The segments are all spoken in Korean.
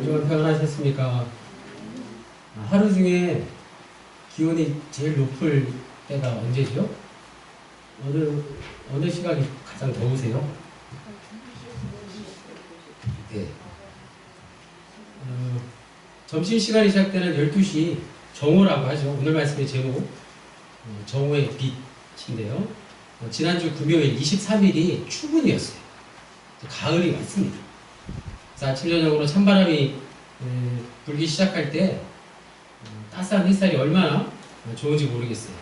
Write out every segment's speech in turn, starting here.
요즘 평안하셨습니까? 하루 중에 기온이 제일 높을 때가 언제죠? 어느 어느 시간이 가장 더우세요? 네. 어, 점심 시간이 시작되는 12시 정오라고 하죠. 오늘 말씀의 제목 어, 정오의 빛인데요. 어, 지난주 금요일 23일이 추분이었어요. 가을이 왔습니다. 그래서 저녁으로 찬바람이 에, 불기 시작할 때 어, 따스한 햇살이 얼마나 어, 좋은지 모르겠어요.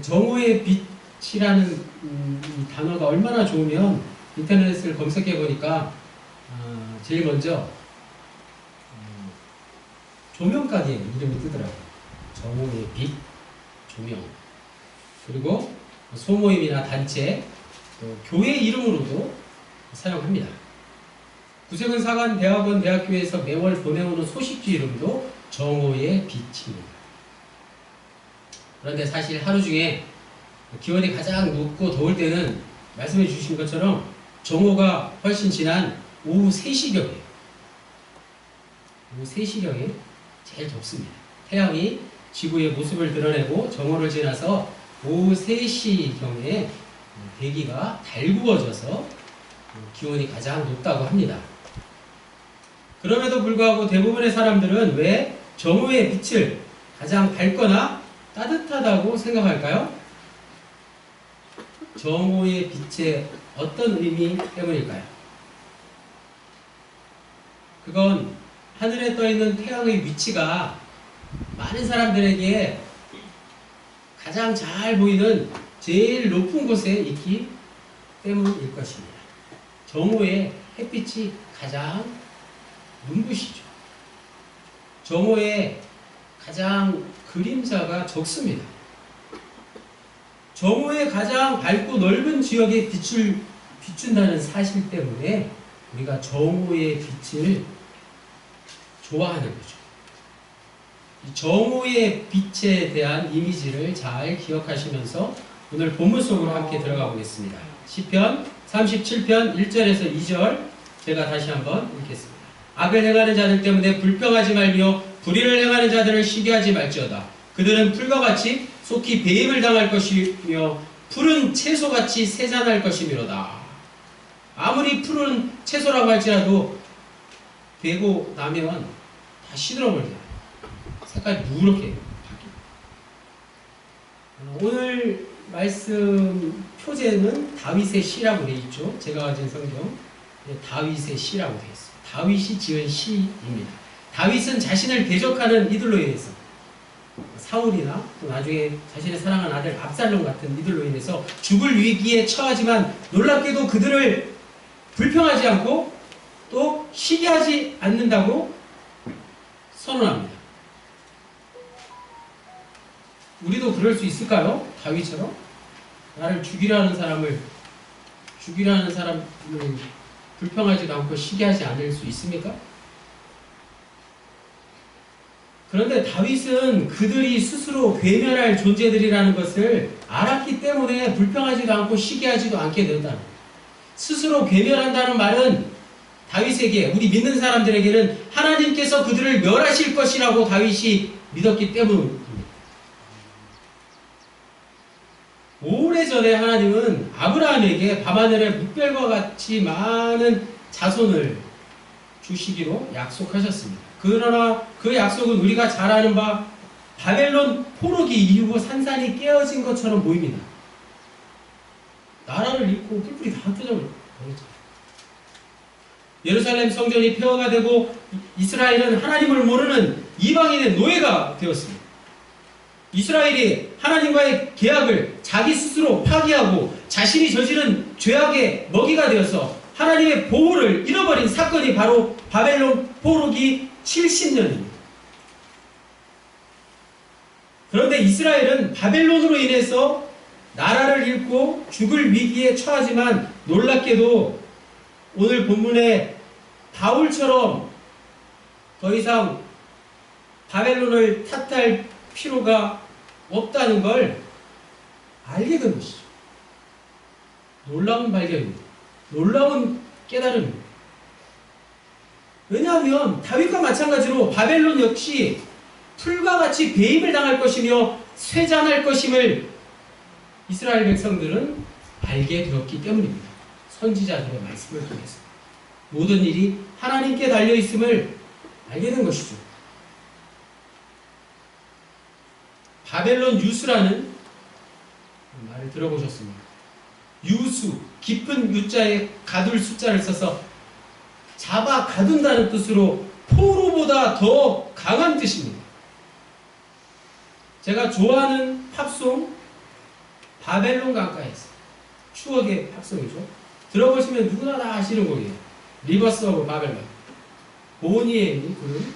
정오의 빛이라는 음, 이 단어가 얼마나 좋으면 인터넷을 검색해 보니까 아, 제일 먼저 음, 조명가게 이름이 뜨더라고요. 정오의 빛, 조명. 그리고 소모임이나 단체, 또 교회 이름으로도 사용합니다. 구세군 사관 대학원 대학교에서 매월 보내오는 소식지 이름도 정오의 빛입니다. 그런데 사실 하루 중에 기온이 가장 높고 더울 때는 말씀해 주신 것처럼 정오가 훨씬 지난 오후 3시경이에요. 오후 3시경에 제일 덥습니다. 태양이 지구의 모습을 드러내고 정오를 지나서 오후 3시경에 대기가 달구어져서 기온이 가장 높다고 합니다. 그럼에도 불구하고 대부분의 사람들은 왜 정오의 빛을 가장 밝거나 따뜻하다고 생각할까요? 정오의 빛의 어떤 의미 때문일까요? 그건 하늘에 떠 있는 태양의 위치가 많은 사람들에게 가장 잘 보이는 제일 높은 곳에 있기 때문일 것입니다. 정오에 햇빛이 가장 눈부시죠. 정오에 가장 그림자가 적습니다. 정오에 가장 밝고 넓은 지역에 빛을 비춘다는 사실 때문에 우리가 정오의 빛을 좋아하는 거죠. 이 정오의 빛에 대한 이미지를 잘 기억하시면서 오늘 본문 속으로 함께 들어가 보겠습니다. 시편 37편 1절에서 2절 제가 다시 한번 읽겠습니다. 악을 행하는 자들 때문에 불평하지 말며 불의를 행하는 자들을 시기 하지 말지어다. 그들은 풀과 같이 속히 배임을 당할 것이며 푸른 채소같이 세잔할 것이미로다. 아무리 푸른 채소라고 할지라도 되고 나면 다 시들어버려요. 색깔이 누렇게 바뀝니다. 오늘 말씀 표제는 다윗의 시라고 되어 있죠. 제가 가진 성경 다윗의 시라고 되어 있습니 다. 다윗이 지은 시입니다. 다윗은 자신을 대적하는 이들로 인해서 사울이나 또 나중에 자신의 사랑하는 아들 압살롬 같은 이들로 인해서 죽을 위기에 처하지만 놀랍게도 그들을 불평하지 않고 또 시기하지 않는다고 선언합니다. 우리도 그럴 수 있을까요? 다윗처럼 나를 죽이려는 사람을 죽이려는 사람을 불평하지도 않고 시기하지 않을 수 있습니까? 그런데 다윗은 그들이 스스로 괴멸할 존재들이라는 것을 알았기 때문에 불평하지도 않고 시기하지도 않게 된다. 스스로 괴멸한다는 말은 다윗에게 우리 믿는 사람들에게는 하나님께서 그들을 멸하실 것이라고 다윗이 믿었기 때문입니다. 오래전에 하나님은 아브라함에게 밤하늘의 묵별과 같이 많은 자손을 주시기로 약속하셨습니다. 그러나 그 약속은 우리가 잘 아는 바 바벨론 포로기 이후고 산산이 깨어진 것처럼 보입니다. 나라를 잃고 뿔뿔이 다 뜯어버렸죠. 예루살렘 성전이 폐허가 되고 이스라엘은 하나님을 모르는 이방인의 노예가 되었습니다. 이스라엘이 하나님과의 계약을 자기 스스로 파기하고 자신이 저지른 죄악의 먹이가 되어서 하나님의 보호를 잃어버린 사건이 바로 바벨론 포로기 70년입니다. 그런데 이스라엘은 바벨론으로 인해서 나라를 잃고 죽을 위기에 처하지만 놀랍게도 오늘 본문에 바울처럼 더 이상 바벨론을 탓할 필요가 없다는 걸 알게 된 것이죠. 놀라운 발견입니다. 놀라운 깨달음입니다. 왜냐하면 다윗과 마찬가지로 바벨론 역시 풀과 같이 배임을 당할 것이며 쇠잔할 것임을 이스라엘 백성들은 알게 되었기 때문입니다. 선지자들의 말씀을 통해서 모든 일이 하나님께 달려 있음을 알게 된 것이죠. 바벨론 유수라는 말을 들어보셨습니까? 유수, 깊은 유자에 가둘 숫자를 써서 잡아 가둔다는 뜻으로 포로보다 더 강한 뜻입니다. 제가 좋아하는 팝송 바벨론 강가에서 추억의 팝송이죠. 들어보시면 누구나 다 아시는 곡이에요. 리버스 오브 바벨론. 보니엠이 부른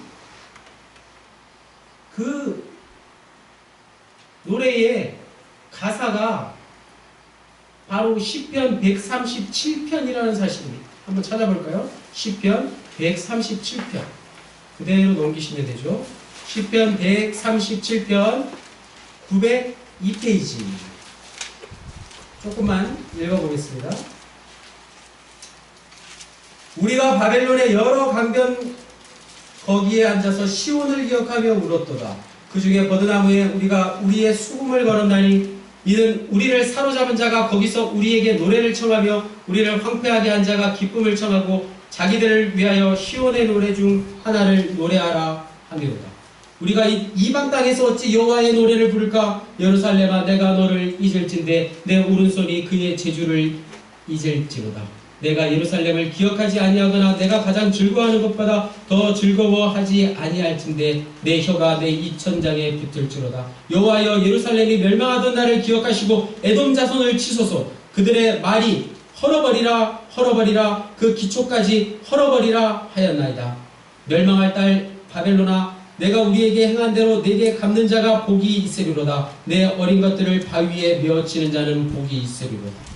그 노래의 가사가 바로 시편 137편이라는 사실입니다. 한번 찾아볼까요? 시편 137편. 그대로 넘기시면 되죠. 시편 137편 902페이지입니다. 조금만 읽어보겠습니다. 우리가 바벨론의 여러 강변 거기에 앉아서 시온을 기억하며 울었도다. 그 중에 버드나무에 우리가 우리의 수금을 걸었나니 이는 우리를 사로잡은 자가 거기서 우리에게 노래를 청하며 우리를 황폐하게 한 자가 기쁨을 청하고 자기들을 위하여 시온의 노래 중 하나를 노래하라 하미로다. 우리가 이 이방 땅에서 어찌 여호와의 노래를 부를까? 예루살렘아 내가 너를 잊을진데 내 오른손이 그의 제주를 잊을지로다. 내가 예루살렘을 기억하지 아니하거나 내가 가장 즐거워하는 것보다 더 즐거워하지 아니할진데 내 혀가 내 이천장에 붙을지로다. 여호와여 예루살렘이 멸망하던 날을 기억하시고 에돔 자손을 치소서. 그들의 말이 헐어버리라 헐어버리라 그 기초까지 헐어버리라 하였나이다. 멸망할 딸 바벨로나 내가 우리에게 행한 대로 내게 갚는 자가 복이 있으리로다. 내 어린 것들을 바위에 메어치는 자는 복이 있으리로다.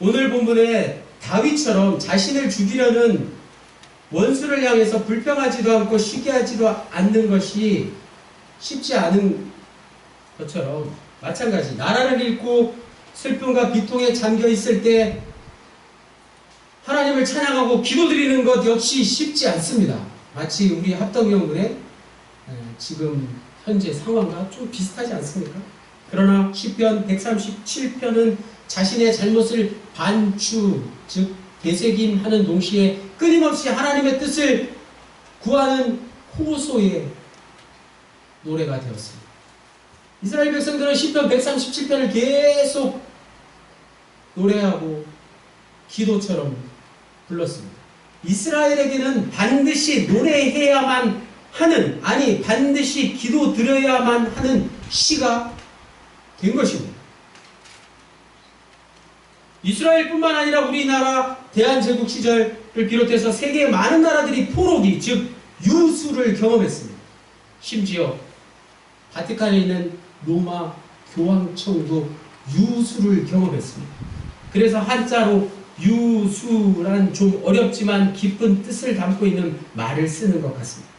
오늘 본문에 다윗처럼 자신을 죽이려는 원수를 향해서 불평하지도 않고 쉬게 하지도 않는 것이 쉽지 않은 것처럼 마찬가지 나라를 잃고 슬픔과 비통에 잠겨 있을 때 하나님을 찬양하고 기도드리는 것 역시 쉽지 않습니다. 마치 우리 합덕영분의 지금 현재 상황과 좀 비슷하지 않습니까? 그러나 시편 137편은 자신의 잘못을 반추 즉 되새김하는 동시에 끊임없이 하나님의 뜻을 구하는 호소의 노래가 되었습니다. 이스라엘 백성들은 시편 137편을 계속 노래하고 기도처럼 불렀습니다. 이스라엘에게는 반드시 노래해야만 하는 아니 반드시 기도 드려야만 하는 시가 된 것입니다. 이스라엘뿐만 아니라 우리나라 대한제국 시절을 비롯해서 세계의 많은 나라들이 포로기 즉 유수를 경험했습니다. 심지어 바티칸에 있는 로마 교황청도 유수를 경험했습니다. 그래서 한자로 유수란 좀 어렵지만 깊은 뜻을 담고 있는 말을 쓰는 것 같습니다.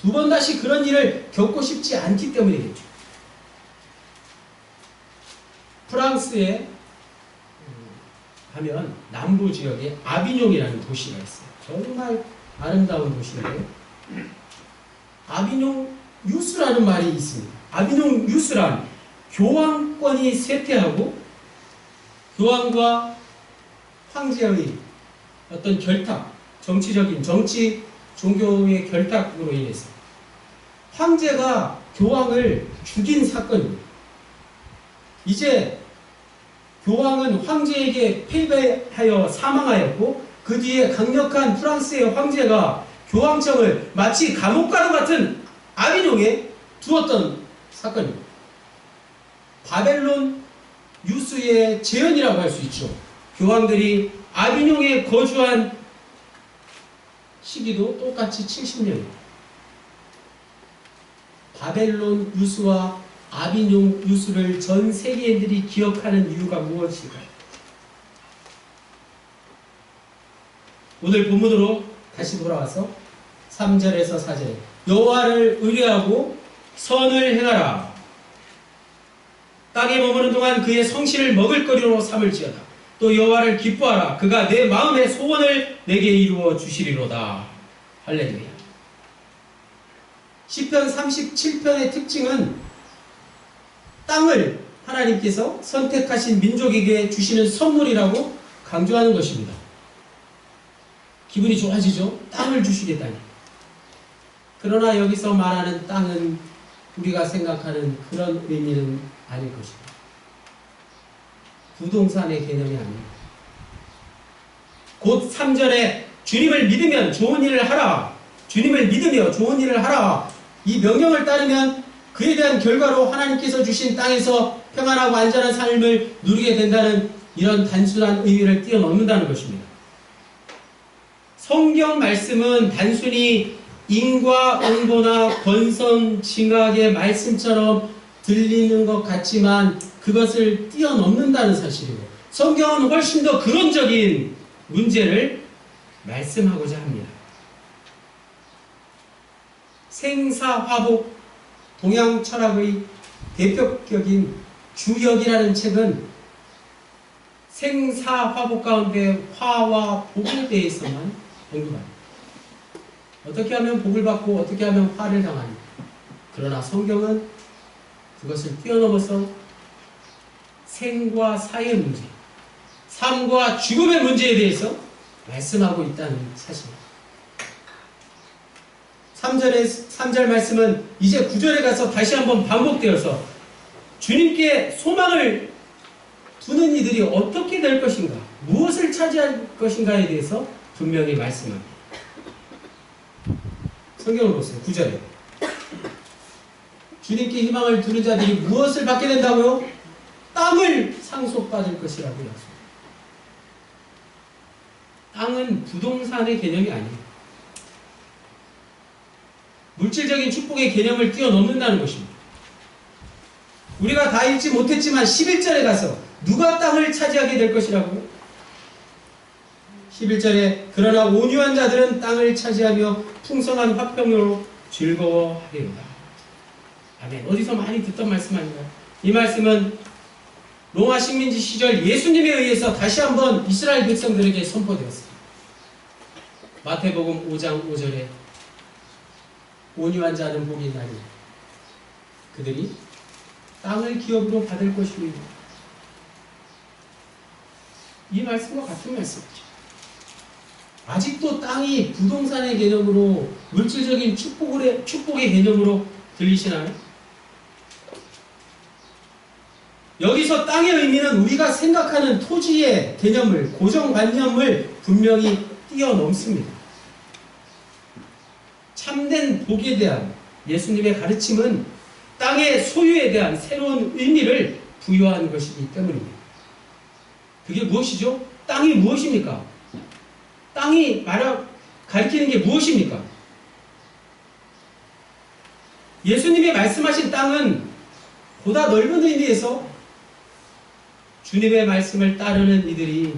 두 번 다시 그런 일을 겪고 싶지 않기 때문이겠죠. 프랑스에 하면 남부 지역에 아비뇽이라는 도시가 있어요. 정말 아름다운 도시인데 아비뇽 유스라는 말이 있습니다. 아비뇽 유스란 교황권이 쇠퇴하고 교황과 황제의 어떤 결탁, 정치적인 정치 종교의 결탁으로 인해서 황제가 교황을 죽인 사건입니다. 이제 교황은 황제에게 패배하여 사망하였고 그 뒤에 강력한 프랑스의 황제가 교황청을 마치 감옥과도 같은 아비뇽에 두었던 사건입니다. 바벨론 유수의 재현이라고 할 수 있죠. 교황들이 아비뇽에 거주한 시기도 똑같이 70년입니다. 바벨론 유수와 아비뇽 유수를 전 세계인들이 기억하는 이유가 무엇일까요? 오늘 본문으로 다시 돌아와서 3절에서 4절. 여호와를 의뢰하고 선을 행하라. 땅에 머무는 동안 그의 성실을 먹을거리로 삼을지어다. 또 여호와를 기뻐하라. 그가 내 마음의 소원을 내게 이루어 주시리로다. 할렐루야. 시편 37편의 특징은 땅을 하나님께서 선택하신 민족에게 주시는 선물이라고 강조하는 것입니다. 기분이 좋아지죠? 땅을 주시겠다니. 그러나 여기서 말하는 땅은 우리가 생각하는 그런 의미는 아닐 것입니다. 부동산의 개념이 아닙니다. 곧 3절에 주님을 믿으면 좋은 일을 하라. 주님을 믿으며 좋은 일을 하라. 이 명령을 따르면 그에 대한 결과로 하나님께서 주신 땅에서 평안하고 안전한 삶을 누리게 된다는 이런 단순한 의미를 뛰어넘는다는 것입니다. 성경 말씀은 단순히 인과 응보나 권선 징악의 말씀처럼 들리는 것 같지만 그것을 뛰어넘는다는 사실이고 성경은 훨씬 더 근원적인 문제를 말씀하고자 합니다. 생사화복 동양 철학의 대표격인 주역이라는 책은 생사화복 가운데 화와 복에 대해서만 언급합니다. 어떻게 하면 복을 받고 어떻게 하면 화를 당하니 그러나 성경은 그것을 뛰어넘어서 생과 사의 문제, 삶과 죽음의 문제에 대해서 말씀하고 있다는 사실입니다. 3절의 3절 말씀은 이제 9절에 가서 다시 한번 반복되어서 주님께 소망을 두는 이들이 어떻게 될 것인가, 무엇을 차지할 것인가에 대해서 분명히 말씀합니다. 성경을 보세요. 9절에. 주님께 희망을 두는 자들이 무엇을 받게 된다고요? 땅을 상속받을 것이라고 약속. 땅은 부동산의 개념이 아니에요. 물질적인 축복의 개념을 뛰어넘는다는 것입니다. 우리가 다 읽지 못했지만 11절에 가서 누가 땅을 차지하게 될 것이라고요? 11절에 그러나 온유한 자들은 땅을 차지하며 풍성한 화평으로 즐거워하리로다. 아멘. 어디서 많이 듣던 말씀 아닌가요? 이 말씀은 로마 식민지 시절 예수님에 의해서 다시 한번 이스라엘 백성들에게 선포되었습니다. 마태복음 5장 5절에 온유한 자는 복이 나니 그들이 땅을 기업으로 받을 것이니 이 말씀과 같은 말씀이죠. 아직도 땅이 부동산의 개념으로 물질적인 축복의, 축복의 개념으로 들리시나요? 여기서 땅의 의미는 우리가 생각하는 토지의 개념을, 고정관념을 분명히 뛰어넘습니다. 참된 복에 대한 예수님의 가르침은 땅의 소유에 대한 새로운 의미를 부여한 것이기 때문입니다. 그게 무엇이죠? 땅이 무엇입니까? 땅이 말하, 가리키는 게 무엇입니까? 예수님이 말씀하신 땅은 보다 넓은 의미에서 주님의 말씀을 따르는 이들이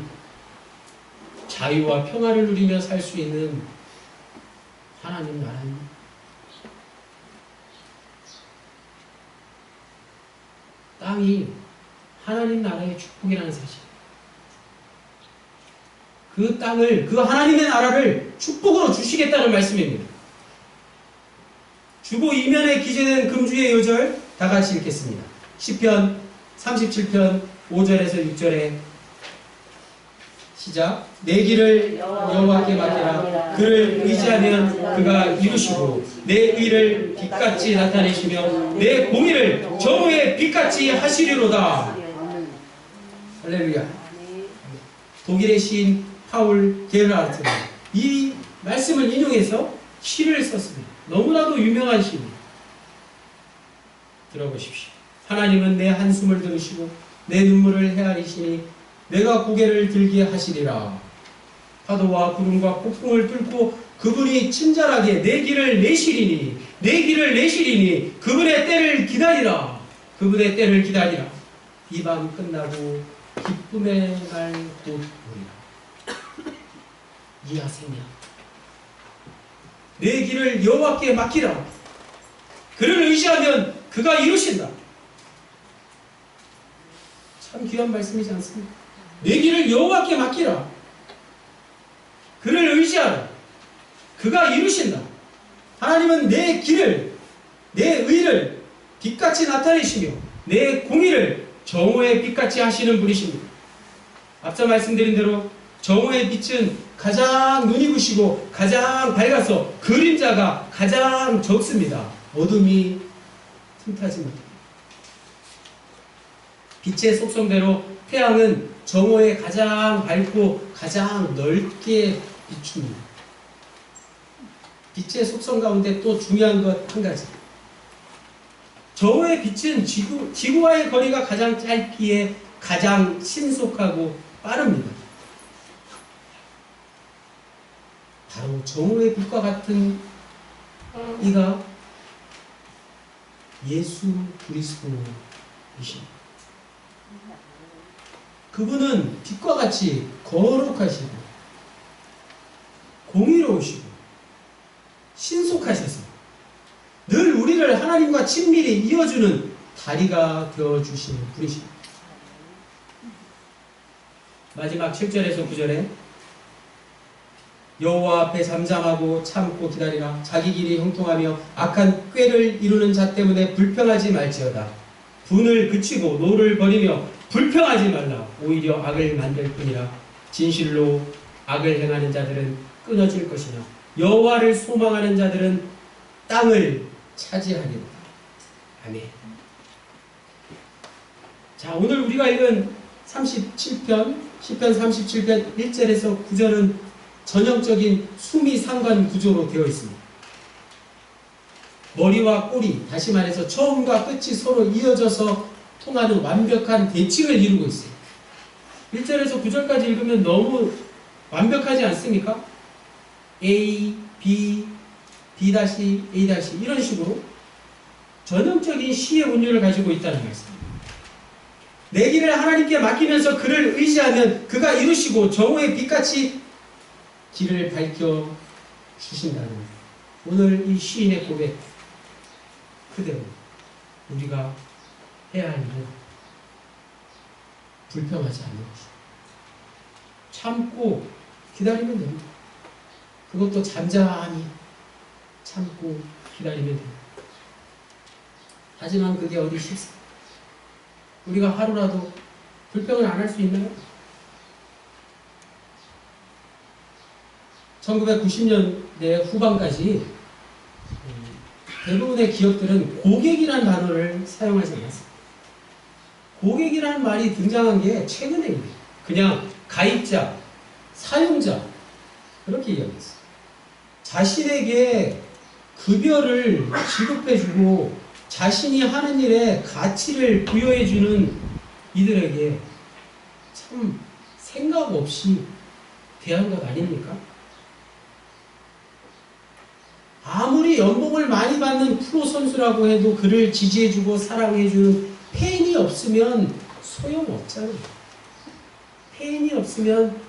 자유와 평화를 누리며 살 수 있는 하나님 나라입니다. 땅이 하나님 나라의 축복이라는 사실. 그 땅을, 그 하나님의 나라를 축복으로 주시겠다는 말씀입니다. 주보 이면에 기재된 금주의 요절 다 같이 읽겠습니다. 10편 37편 5절에서 6절에 시작 내 길을 여호와께 맡기라 그를 의지하면 그가 이루시고 내 의를 빛같이 나타내시며 내 공의를 정오의 빛같이 하시리로다 할렐루야 독일의 시인 파울 게르하르트는 이 말씀을 인용해서 시를 썼습니다. 너무나도 유명한 시입니다. 들어보십시오. 하나님은 내 한숨을 들으시고 내 눈물을 헤아리시니 내가 고개를 들게 하시리라. 파도와 구름과 폭풍을 뚫고 그분이 친절하게 내 길을 내시리니 내 길을 내시리니 그분의 때를 기다리라. 그분의 때를 기다리라. 이밤 끝나고 기쁨의 날곧 오리라. 이하세냐. 내 길을 여호와께 맡기라. 그를 의지하면 그가 이루신다. 참 귀한 말씀이지 않습니까? 내 길을 여호와께 맡기라. 그를 의지하라. 그가 이루신다. 하나님은 내 길을, 내 의를 빛같이 나타내시며 내 공의를 정오의 빛같이 하시는 분이십니다. 앞서 말씀드린 대로 정오의 빛은 가장 눈이 부시고 가장 밝아서 그림자가 가장 적습니다. 어둠이 틈타지 못합니다. 빛의 속성대로 태양은 정오에 가장 밝고 가장 넓게 비춥니다. 빛의 속성 가운데 또 중요한 것 한 가지. 정오의 빛은 지구, 지구와의 거리가 가장 짧기에 가장 신속하고 빠릅니다. 바로 정오의 빛과 같은 이가 예수 그리스도이십니다. 그분은 빛과 같이 거룩하시고 공의로우시고 신속하셔서 늘 우리를 하나님과 친밀히 이어주는 다리가 되어주시는 분이십니다. 마지막 7절에서 9절에 여호와 앞에 잠잠하고 참고 기다리라 자기 길이 형통하며 악한 꾀를 이루는 자 때문에 불평하지 말지어다 분을 그치고 노를 버리며 불평하지 말라. 오히려 악을 만들 뿐이라. 진실로 악을 행하는 자들은 끊어질 것이나 여호와를 소망하는 자들은 땅을 차지하리라 아멘. 자 오늘 우리가 읽은 37편 10편 37편 1절에서 9절은 전형적인 수미 상관 구조로 되어 있습니다. 머리와 꼬리, 다시 말해서 처음과 끝이 서로 이어져서 통하는 완벽한 대칭을 이루고 있어요. 1절에서 9절까지 읽으면 너무 완벽하지 않습니까? A, B, B 다시, A 다시 이런 식으로 전형적인 시의 운율을 가지고 있다는 말씀입니다. 내 길을 하나님께 맡기면서 그를 의지하면 그가 이루시고 정오의 빛같이 길을 밝혀 주신다는 오늘 이 시인의 고백 그대로 우리가 해야 할 일은 불평하지 않는 것입니다. 참고 기다리면 됩니다. 그것도 잠잠히 참고 기다리면 됩니다. 하지만 그게 어디 쉽습니까? 우리가 하루라도 불평을 안 할 수 있나요? 1990년대 후반까지 대부분의 기업들은 고객이라는 단어를 사용하지 않았습니다. 고객이라는 말이 등장한 게 최근에입니다. 그냥 가입자, 사용자 그렇게 이야기했어요. 자신에게 급여를 지급해주고 자신이 하는 일에 가치를 부여해주는 이들에게 참 생각 없이 대한 것 아닙니까? 아무리 연봉을 많이 받는 프로 선수라고 해도 그를 지지해주고 사랑해주는 팬이 없으면 소용없잖아요. 팬이 없으면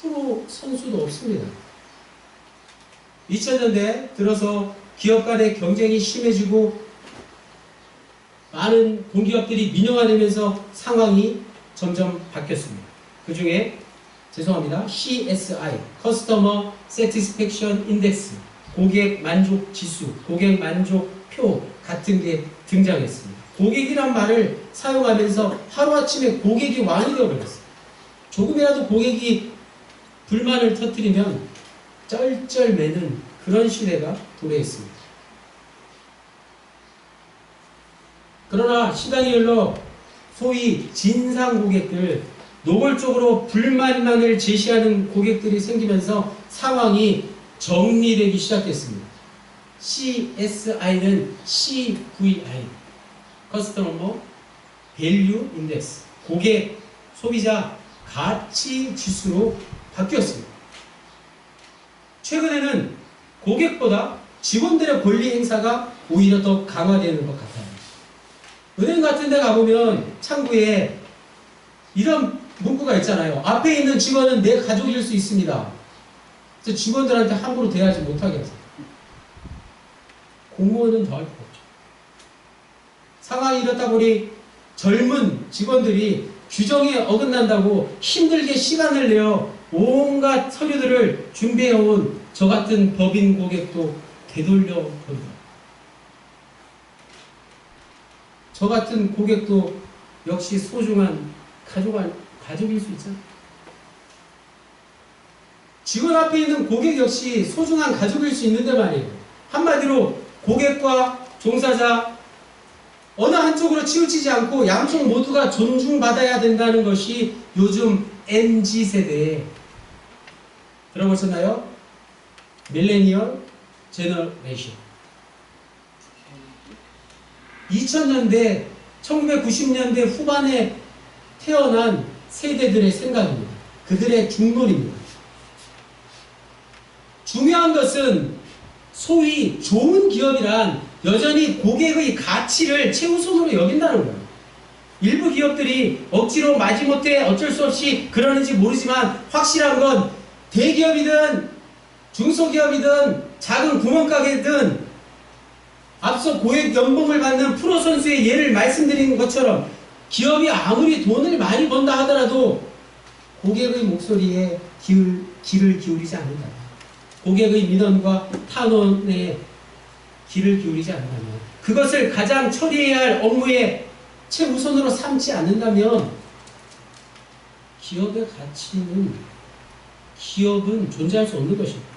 프로 선수도 없습니다. 2000년대 들어서 기업 간의 경쟁이 심해지고 많은 공기업들이 민영화되면서 상황이 점점 바뀌었습니다. 그 중에 죄송합니다. CSI, Customer Satisfaction Index 고객 만족 지수, 고객 만족표 같은 게 등장했습니다. 고객이란 말을 사용하면서 하루아침에 고객이 왕이 되어버렸어요. 조금이라도 고객이 불만을 터뜨리면 쩔쩔매는 그런 시대가 도래했습니다. 그러나 시간이 흘러 소위 진상 고객들, 노골적으로 불만만을 제시하는 고객들이 생기면서 상황이 정리되기 시작했습니다. CSI는 CVI, Customer Value Index, 고객, 소비자 가치 지수로 바뀌었습니다. 최근에는 고객보다 직원들의 권리 행사가 오히려 더 강화되는 것 같아요. 은행 같은 데 가보면 창구에 이런 문구가 있잖아요. 앞에 있는 직원은 내 가족일 수 있습니다. 그래서 직원들한테 함부로 대하지 못하게 하세요. 공무원은 더할거 없죠. 상황이 이렇다 보니 젊은 직원들이 규정에 어긋난다고 힘들게 시간을 내어 온갖 서류들을 준비해온 저 같은 법인 고객도 되돌려 버리다. 저 같은 고객도 역시 소중한 가족, 안- 가족일 수 있잖아. 직원 앞에 있는 고객 역시 소중한 가족일 수 있는데 말이에요. 한마디로 고객과 종사자 어느 한쪽으로 치우치지 않고 양쪽 모두가 존중받아야 된다는 것이 요즘 세대의 들어보셨나요? 밀레니얼 제너레이션. 2000년대, 1990년대 후반에 태어난 세대들의 생각입니다. 그들의 중론입니다. 중요한 것은 소위 좋은 기업이란 여전히 고객의 가치를 최우선으로 여긴다는 거예요. 일부 기업들이 억지로 마지못해 어쩔 수 없이 그러는지 모르지만 확실한 건 대기업이든 중소기업이든 작은 구멍가게든 앞서 고액 연봉을 받는 프로 선수의 예를 말씀드린 것처럼 기업이 아무리 돈을 많이 번다 하더라도 고객의 목소리에 귀를 기울이지 않는다. 고객의 민원과 탄원에 귀를 기울이지 않는다면 그것을 가장 처리해야 할 업무에 최우선으로 삼지 않는다면 기업의 가치는 기업은 존재할 수 없는 것입니다.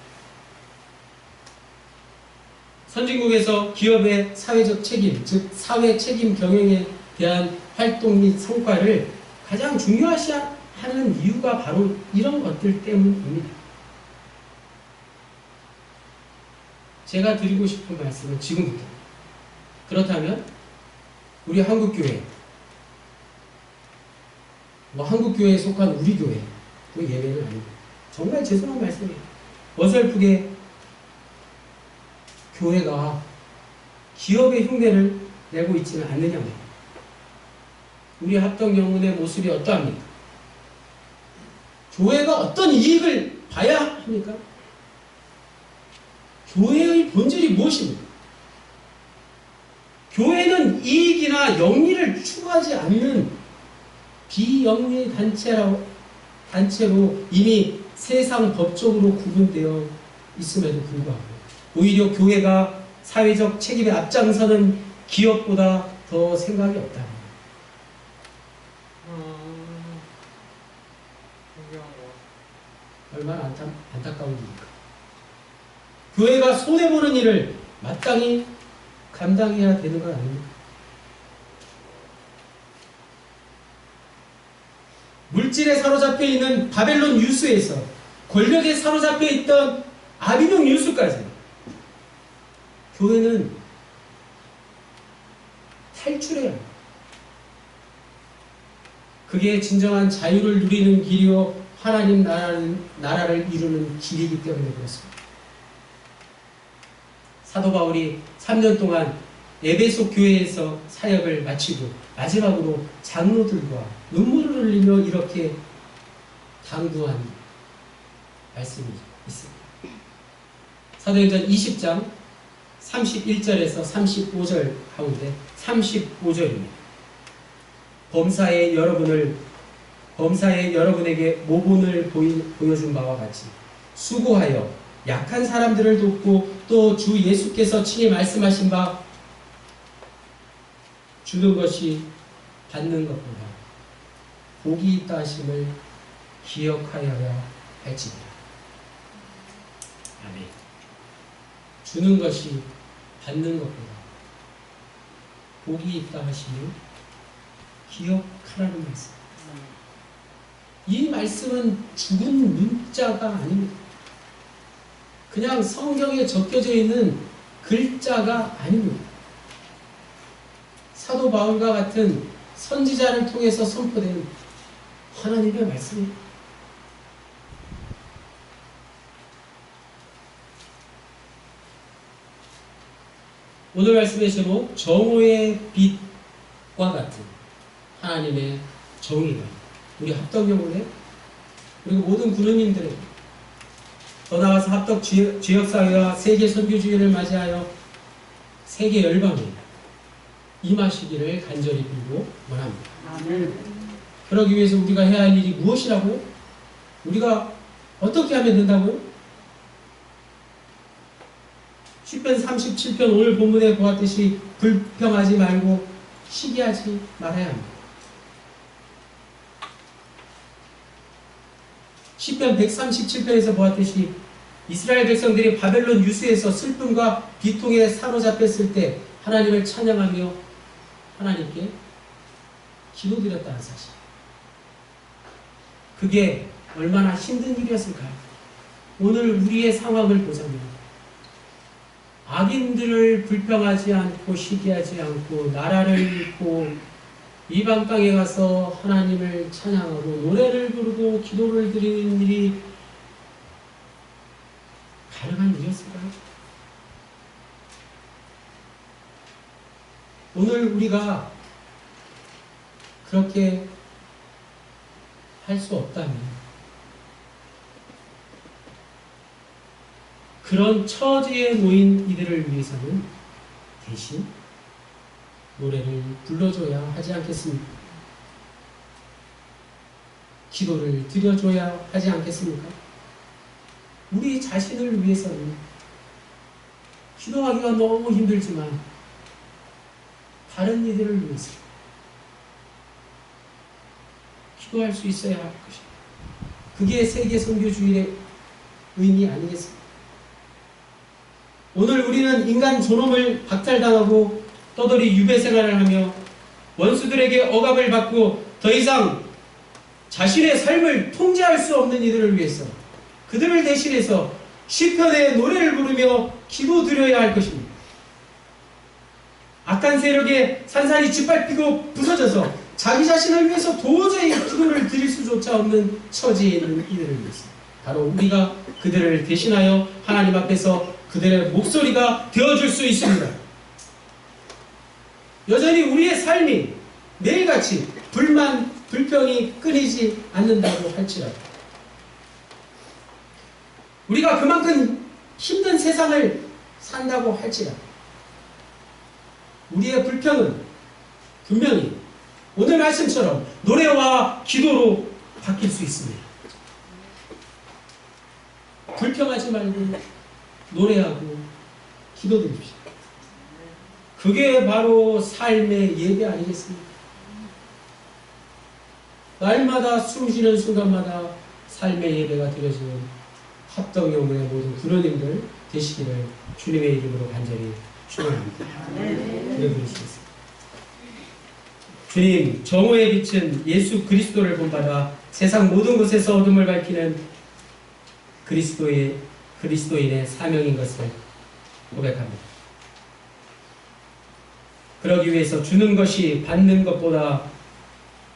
선진국에서 기업의 사회적 책임, 즉 사회 책임 경영에 대한 활동 및 성과를 가장 중요시 하는 이유가 바로 이런 것들 때문입니다. 제가 드리고 싶은 말씀은 지금부터. 그렇다면 우리 한국교회, 뭐 한국교회에 속한 우리 교회, 그 예외는 아닙니다. 정말 죄송한 말씀이에요. 어설프게 교회가 기업의 흉내를 내고 있지는 않느냐고. 우리 합동 영혼의 모습이 어떠합니까? 교회가 어떤 이익을 봐야 합니까? 교회의 본질이 무엇입니까? 교회는 이익이나 영리를 추구하지 않는 비영리 단체라고, 단체로 이미 세상 법적으로 구분되어 있음에도 불구하고 오히려 교회가 사회적 책임에 앞장서는 기업보다 더 생각이 없다. 음. 얼마나 안타, 안타까운 일입니까? 교회가 손해보는 일을 마땅히 감당해야 되는 건 아닙니까? 물질에 사로잡혀 있는 바벨론 유수에서 권력에 사로잡혀 있던 아비뇽 유수까지 교회는 탈출해야 합니다. 그게 진정한 자유를 누리는 길이요 하나님 나라를, 나라를 이루는 길이기 때문에 그렇습니다. 사도 바울이 3년 동안 에베소 교회에서 사역을 마치고 마지막으로 장로들과 눈물을 흘리며 이렇게 당부한 말씀이 있습니다. 사도행전 20장 31절에서 35절 가운데 35절입니다. 범사에 여러분을 범사에 여러분에게 모본을 보여준 바와 같이 수고하여 약한 사람들을 돕고 또 주 예수께서 친히 말씀하신 바 주는 것이 받는 것보다 복이 있다 하심을 기억하여야 할지니라. 아멘. 주는 것이 받는 것보다 복이 있다 하심을 기억하라는 말씀. 이 말씀은 죽은 문자가 아닙니다. 그냥 성경에 적혀져 있는 글자가 아닙니다. 사도 바울과 같은 선지자를 통해서 선포된 하나님의 말씀입니다. 오늘 말씀의 제목 정오의 빛과 같은 하나님의 정의가 우리 합덕영혼에 그리고 모든 구르님들에게 더 나아가서 합덕 지역- 지역 사회와 세계 선교주의를 맞이하여 세계 열방에 임하시기를 간절히 빌고 원합니다. 그러기 위해서 우리가 해야 할 일이 무엇이라고요? 우리가 어떻게 하면 된다고요? 10편 37편 오늘 본문에 보았듯이 불평하지 말고 시기하지 말아야 합니다. 10편 137편에서 보았듯이 이스라엘 백성들이 바벨론 유수에서 슬픔과 비통에 사로잡혔을 때 하나님을 찬양하며 하나님께 기도드렸다는 사실. 그게 얼마나 힘든 일이었을까요? 오늘 우리의 상황을 보자면 악인들을 불평하지 않고 시기하지 않고 나라를 잃고 이방 땅에 가서 하나님을 찬양하고 노래를 부르고 기도를 드리는 일이 가능한 일이었을까요? 오늘 우리가 그렇게 할 수 없다면 그런 처지에 놓인 이들을 위해서는 대신 노래를 불러줘야 하지 않겠습니까? 기도를 드려줘야 하지 않겠습니까? 우리 자신을 위해서는 기도하기가 너무 힘들지만 다른 이들을 위해서 기도할 수 있어야 할 것입니다. 그게 세계 선교주의의 의미 아니겠습니까? 오늘 우리는 인간 존엄을 박탈당하고 떠돌이 유배 생활을 하며 원수들에게 억압을 받고 더 이상 자신의 삶을 통제할 수 없는 이들을 위해서 그들을 대신해서 시편의 노래를 부르며 기도드려야 할 것입니다. 악한 세력에 산산이 짓밟히고 부서져서 자기 자신을 위해서 도저히 기도를 드릴 수조차 없는 처지에 있는 이들을 위해서 바로 우리가 그들을 대신하여 하나님 앞에서 그들의 목소리가 되어줄 수 있습니다. 여전히 우리의 삶이 매일같이 불만, 불평이 끊이지 않는다고 할지라도 우리가 그만큼 힘든 세상을 산다고 할지라도 우리의 불평은 분명히 오늘 말씀처럼 노래와 기도로 바뀔 수 있습니다. 불평하지 말고 노래하고 기도드립시다. 그게 바로 삶의 예배 아니겠습니까? 날마다 숨 쉬는 순간마다 삶의 예배가 드려지는 합동영혼의 모든 구로님들 되시기를 주님의 이름으로 간절히 축원합니다. 기도드리시겠습니다. 주님, 정오의 빛은 예수 그리스도를 본받아 세상 모든 곳에서 어둠을 밝히는 그리스도의 그리스도인의 사명인 것을 고백합니다. 그러기 위해서 주는 것이 받는 것보다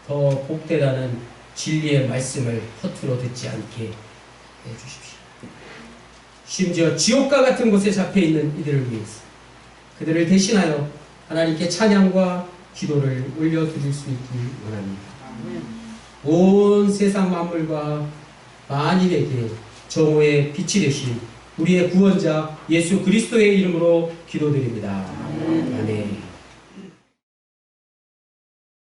더 복되다는 진리의 말씀을 허투루 듣지 않게 해 주십시오. 심지어 지옥과 같은 곳에 잡혀 있는 이들을 위해서 그들을 대신하여 하나님께 찬양과 기도를 올려드릴 수 있기 원합니다. 온 세상 만물과 만인에게 정오의 빛이 되신 우리의 구원자 예수 그리스도의 이름으로 기도드립니다. 아멘.